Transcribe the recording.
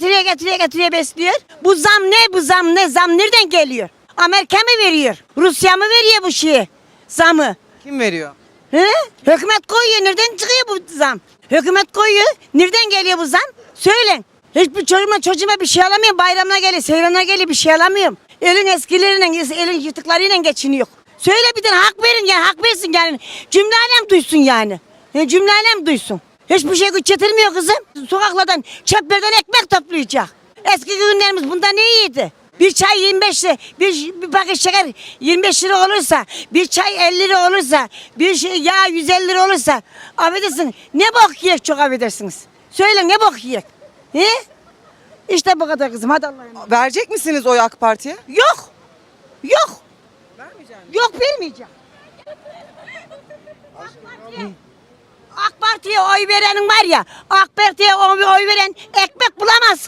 getiriyor getiriyor getiriyor besliyor. Bu zam ne bu zam ne zam nereden geliyor? Amerika mı veriyor? Rusya mı veriyor bu şeyi? Zamı. Kim veriyor? He? Hükümet koyuyor. Nereden çıkıyor bu zam? Hükümet koyuyor. Nereden geliyor bu zam? Söyleyin. Hiçbir çocuğuma çocuğuma bir şey alamıyorum. Bayramına geliyor, seyranına geliyor bir şey alamıyorum. Elin eskileriyle, elin yırtıklarıyla geçiniyor. Söyle bir tane hak verin yani hak versin yani. Cümle alem duysun yani. yani cümle alem duysun. Hiçbir şey güç yetirmiyor kızım. Sokaklardan, çöplerden ekmek toplayacak. Eski günlerimiz bundan iyiydi. Bir çay 25 lira, bir, bir paket şeker 25 lira olursa, bir çay 50 lira olursa, bir şey yağ 150 lira olursa, affedersin ne bok yiyek çok affedersiniz. Söyle ne bok yiyek? He? İşte bu kadar kızım hadi Allah'a emanet. Verecek misiniz oy AK Parti'ye? Yok. Yok. Vermeyeceğim. Yok vermeyeceğim. AK Parti'ye oy verenin var ya, AK Parti'ye oy veren ekmek.